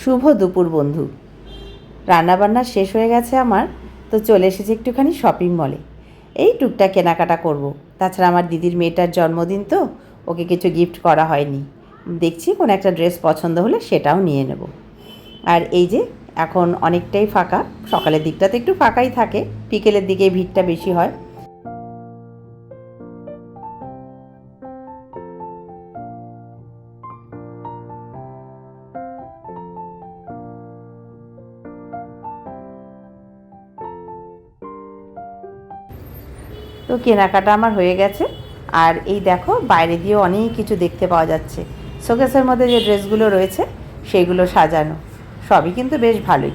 শুভ দুপুর, বন্ধু। রান্নাবান্না শেষ হয়ে গেছে আমার, তো চলে এসেছি একটুখানি শপিং মলে এই টুকটাক কেনাকাটা করব। তাছাড়া আমার দিদির মেয়েটার জন্মদিন তো, ওকে কিছু গিফট করা হয়নি। দেখছি কোনো একটা ড্রেস পছন্দ হলে সেটাও নিয়ে নেব। আর এই যে, এখন অনেকটাই ফাঁকা, সকালের দিকটাতে একটু ফাঁকাই থাকে, বিকেলের দিকে ভিড়টা বেশি হয়। তো কেনাকাটা আমার হয়ে গেছে। আর এই দেখো, বাইরে দিয়ে অনেক কিছু দেখতে পাওয়া যাচ্ছে। শোকেসের মধ্যে যে ড্রেসগুলো রয়েছে, সেইগুলো সাজানো। সবই কিন্তু বেশ ভালোই।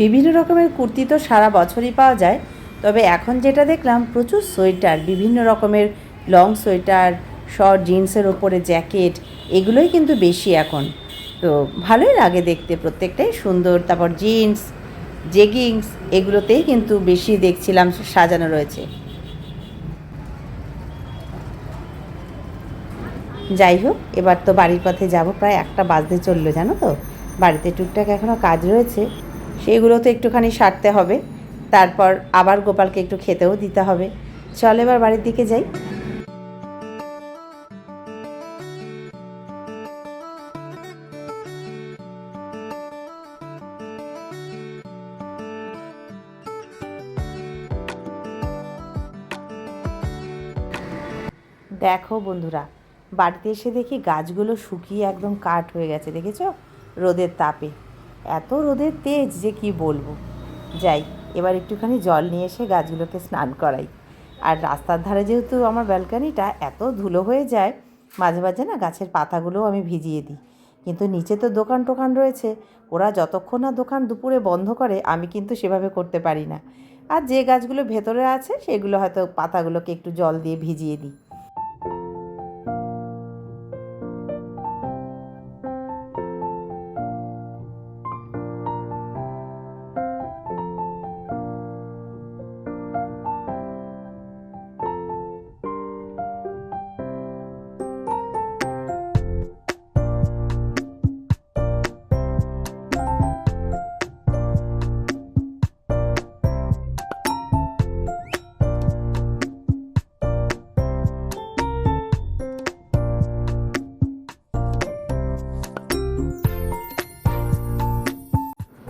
বিভিন্ন রকমের কুর্তি তো সারা বছরই পাওয়া যায়, তবে এখন যেটা দেখলাম প্রচুর সোয়েটার, বিভিন্ন রকমের লং সোয়েটার শর্ট জিন্সের ওপরে জ্যাকেট এগুলোই কিন্তু বেশি এখন। তো ভালোই লাগে দেখতে প্রত্যেকটাই সুন্দর, তারপর জিন্স জেগিংস এগুলোতেই কিন্তু বেশি দেখছিলাম সাজানো রয়েছে। যাই হোক, এবার তো বাড়ির পথে যাব, প্রায় একটা বাজতে চলল, জানো তো? বাড়িতে টুকটাক এখনও কাজ রয়েছে। সেগুলো তো একটুখানি সারতে হবে। তারপর আবার গোপালকে একটু খেতেও দিতে হবে। চল এবার বাড়ির দিকে যাই। দেখো বন্ধুরা, বাড়িতে এসে দেখি গাছগুলো শুকিয়ে একদম কাঠ হয়ে গেছে, দেখেছ? রোদের তাপে। এত রোদের তেজ যে কি বলব। যাই, এবার একটুখানি জল নিয়ে এসে গাছগুলোকে স্নান করাই। আর রাস্তার ধারে যেহেতু আমার ব্যালকানিটা এত ধুলো হয়ে যায়, মাঝে মাঝে না গাছের পাতাগুলোও আমি ভিজিয়ে দিই। কিন্তু নিচে তো দোকান টোকান রয়েছে, ওরা যতক্ষণ না দোকান দুপুরে বন্ধ করে, আমি কিন্তু সেভাবে করতে পারি না। আর যে গাছগুলো ভেতরে আছে, সেগুলো হয়তো পাতাগুলোকে একটু জল দিয়ে ভিজিয়ে দিই।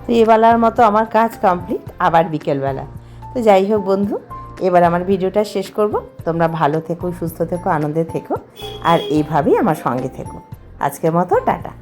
তো এবেলার মতো আমার কাজ কমপ্লিট আবার বিকেলবেলা। তো যাই হোক বন্ধু, এবার আমার ভিডিওটা শেষ করব। তোমরা ভালো থেকো, সুস্থ থেকো, আনন্দে থেকো, আর এইভাবেই আমার সঙ্গে থেকো। আজকের মতো, টাটা।